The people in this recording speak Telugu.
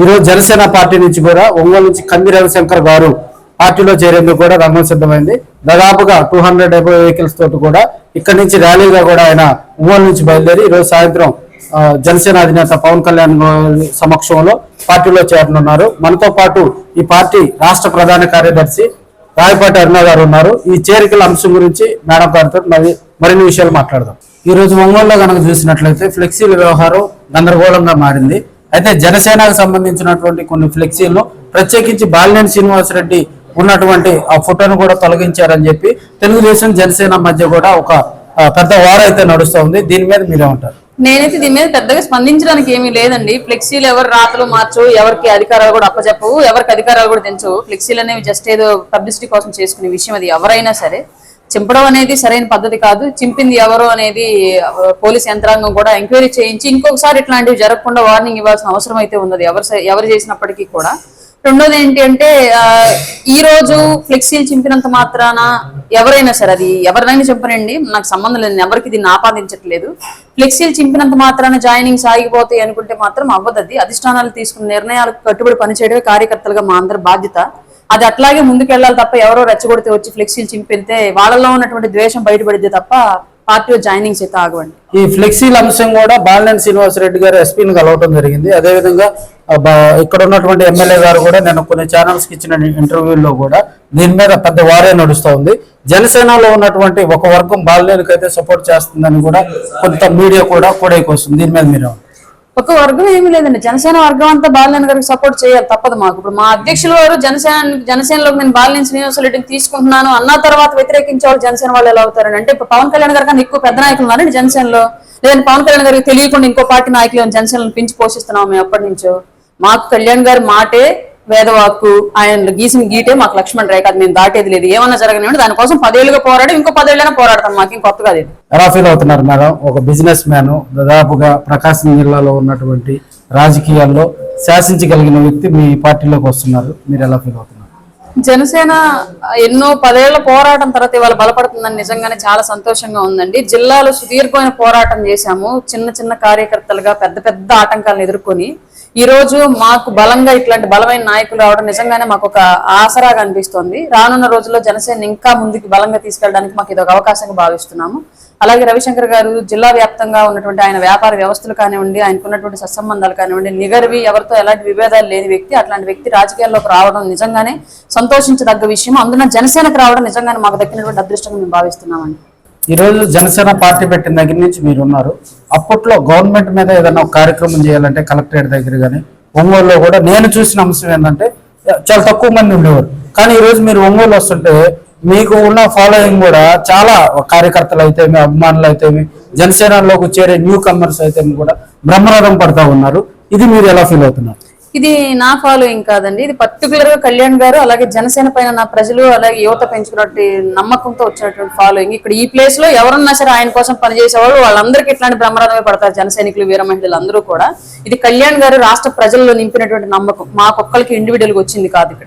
ఈరోజు జనసేన పార్టీ నుంచి కూడా ఒంగోలు నుంచి కంది రవిశంకర్ గారు పార్టీలో చేరేందుకు కూడా రంగం సిద్ధమైంది. దాదాపుగా టూ హండ్రెడ్ డెబ్బై వెహికల్స్ తోటి కూడా ఇక్కడి నుంచి ర్యాలీగా కూడా ఆయన ఒంగోలు నుంచి బయలుదేరి ఈరోజు సాయంత్రం జనసేన అధినేత పవన్ కళ్యాణ్ సమక్షంలో పార్టీలో చేరనున్నారు. మనతో పాటు ఈ పార్టీ రాష్ట్ర ప్రధాన కార్యదర్శి రాయపాటి అరుణ గారు ఉన్నారు. ఈ చేరికల అంశం గురించి మేడం గారితో మరిన్ని విషయాలు మాట్లాడదాం. ఈ రోజు ఒంగోలులో కనుక చూసినట్లయితే ఫ్లెక్సీల వ్యవహారం గందరగోళంగా మారింది. అయితే జనసేనకు సంబంధించినటువంటి కొన్ని ఫ్లెక్సీలను ప్రత్యేకించి బాలినేని శ్రీనివాసరెడ్డి ఉన్నటువంటి ఆ ఫోటోను కూడా తొలగించారని చెప్పి తెలుగుదేశం జనసేన మధ్య కూడా ఒక పెద్ద వార్ అయితే నడుస్తూ ఉంది. దీని మీద మీరేమంటారు? నేనైతే దీని మీద పెద్దగా స్పందించడానికి ఏమీ లేదండి. ఫ్లెక్సీలు ఎవరు రాతలు మార్చు ఎవరికి అధికారాలు కూడా అప్పచెప్పవు ఎవరికి అధికారాలు కూడా తెంచవు ఫ్లెక్సీలు అనేవి జస్ట్ ఏదో పబ్లిసిటీ కోసం చేసుకునే విషయం అది ఎవరైనా సరే. చింపడం అనేది సరైన పద్ధతి కాదు. చింపింది ఎవరు అనేది పోలీస్ యంత్రాంగం కూడా ఎంక్వైరీ చేయించి ఇంకొకసారి ఇట్లాంటివి జరగకుండా వార్నింగ్ ఇవ్వాల్సిన అవసరం అయితే ఉన్నది. ఎవరు ఎవరు చేసినప్పటికీ కూడా. రెండోది ఏంటి అంటే ఈ రోజు ఫ్లెక్సీలు చింపినంత మాత్రాన ఎవరైనా సరే అది ఎవరినైనా చెప్పనండి నాకు సంబంధం లేదు. ఎవరికి దీన్ని ఆపాదించట్లేదు. ఫ్లెక్సీలు చింపినంత మాత్రాన జాయినింగ్ సాగిపోతాయి అనుకుంటే మాత్రం అవ్వదు అది అధిష్టానాలు తీసుకున్న నిర్ణయాలకు కట్టుబడి పనిచేయడమే కార్యకర్తలుగా మా అందరి బాధ్యత. అది అట్లాగే ముందుకెళ్ళాలి తప్ప ఎవరో రెచ్చగొడితే వచ్చి ఫ్లెక్సీలు చింపితే వాళ్ళలో ఉన్నటువంటి ద్వేషం బయటపడితే తప్ప పార్టీలో జాయినింగ్స్ అయితే ఆగవండి. ఈ ఫ్లెక్సీల అంశం కూడా బాలినేని శ్రీనివాసరెడ్డి గారు ఎస్పీని కలవటం జరిగింది. అదేవిధంగా ఇక్కడ ఉన్నటువంటి ఎమ్మెల్యే గారు కూడా నేను కొన్ని ఛానల్స్కి ఇచ్చిన ఇంటర్వ్యూల్లో కూడా దీని మీద పెద్ద వారే నడుస్తూ ఉంది. జనసేనలో ఉన్నటువంటి ఒక వర్గం బాలినేనికి అయితే సపోర్ట్ చేస్తుందని కూడా కొంత మీడియా కూడా కూడా వస్తుంది దీని మీద మీరు ఒక వర్గం ఏమీ లేదండి. జనసేన వర్గం అంతా బాలినేని గారికి సపోర్ట్ చేయాలి తప్పదు మాకు. ఇప్పుడు మా అధ్యక్షులు వారు జనసేన జనసేనలోకి నేను బాలినేని శ్రీనివాసరెడ్డిని తీసుకుంటున్నాను అన్న తర్వాత వ్యతిరేకించే వాళ్ళు జనసేన వాళ్ళు ఎలా అవుతారని అంటే ఇప్పుడు పవన్ కళ్యాణ్ గారు కానీ ఎక్కువ పెద్ద నాయకులు ఉన్నారండి జనసేనలో. లేదంటే పవన్ కళ్యాణ్ గారికి తెలియకుండా ఇంకో పార్టీ నాయకులు జనసేనను పెంచి పోషిస్తున్నాం మేము ఎప్పటి నుంచో? మాకు కళ్యాణ్ గారి మాటే వేదవాక్కు ఆయన గీసిన గీటే మాకు లక్ష్మణ్ రేఖ. అది మేము దాటేది లేదు. ఏమన్నా జరగనివ్వండి దానికోసం పదేళ్ళుగా పోరాడి ఇంకో పదేళ్ళైనా పోరాడతాం మాకు ఇంక కొత్తగా అది ఎలా ఫీల్ అవుతున్నారు మేడం? ఒక బిజినెస్ మ్యాన్ దాదాపుగా ప్రకాశం జిల్లాలో ఉన్నటువంటి రాజకీయాల్లో శాసించగలిగిన వ్యక్తి మీ పార్టీలోకి వస్తున్నారు. మీరు ఎలా ఫీల్ అవుతున్నారు? జనసేన ఎన్నో పదేళ్ళ పోరాటం తర్వాత ఇవాళ బలపడుతుందని నిజంగానే చాలా సంతోషంగా ఉందండి. జిల్లాలో సుదీర్ఘమైన పోరాటం చేశాము. చిన్న చిన్న కార్యకర్తలుగా పెద్ద పెద్ద ఆటంకాలను ఎదుర్కొని ఈ రోజు మాకు బలంగా ఇట్లాంటి బలమైన నాయకులు రావడం నిజంగానే మాకు ఒక ఆసరాగా అనిపిస్తోంది. రానున్న రోజుల్లో జనసేన ఇంకా ముందుకు బలంగా తీసుకెళ్ళడానికి మాకు ఇది ఒక అవకాశంగా భావిస్తున్నాము. అలాగే రవిశంకర్ గారు జిల్లా వ్యాప్తంగా ఉన్నటువంటి ఆయన వ్యాపార వ్యవస్థలు కానివ్వండి ఆయనకున్నటువంటి సత్సంబంధాలు కానివ్వండి నిగర్వి ఎవరితో ఎలాంటి విభేదాలు లేని వ్యక్తి అట్లాంటి వ్యక్తి రాజకీయాల్లోకి రావడం నిజంగానే సంతోషించదగ్గ విషయం అందున జనసేనకు రావడం నిజంగానే మాకు దక్కినటువంటి అదృష్టంగా మేము భావిస్తున్నామండి. ఈరోజు జనసేన పార్టీ పెట్టిన దగ్గర నుంచి మీరు ఉన్నారు. అప్పట్లో గవర్నమెంట్ మీద ఏదైనా ఒక కార్యక్రమం చేయాలంటే కలెక్టరేట్ దగ్గర కానీ ఒంగోలులో కూడా నేను చూసిన అంశం ఏంటంటే చాలా తక్కువ మంది ఉండేవారు. కానీ ఈరోజు మీరు ఒంగోలు వస్తుంటే మీకు ఉన్న ఫాలోయింగ్ కూడా చాలా కార్యకర్తలు అయితేమి అభిమానులు అయితేమి జనసేనలోకి చేరే న్యూ కమర్స్ అయితే కూడా బ్రహ్మరథం పడతా ఉన్నారు. ఇది మీరు ఎలా ఫీల్ అవుతున్నారు? ఇది నా ఫాలోయింగ్ కాదండి. ఇది పర్టికులర్గా కళ్యాణ్ గారు అలాగే జనసేన పైన నా ప్రజలు అలాగే యువత పెంచుకున్నటువంటి నమ్మకంతో వచ్చినటువంటి ఫాలోయింగ్ ఇక్కడ ఈ ప్లేస్లో ఎవరన్నా సరే ఆయన కోసం పనిచేసేవాళ్ళు వాళ్ళందరికీ ఇట్లాంటి బ్రహ్మరథమే పడతారు. జన సైనికులు వీర మహిళలు అందరూ కూడా. ఇది కళ్యాణ్ గారు రాష్ట్ర ప్రజల్లో నింపినటువంటి నమ్మకం. మాకొక్కరికి ఇండివిజువల్గా వచ్చింది కాదు ఇక్కడ.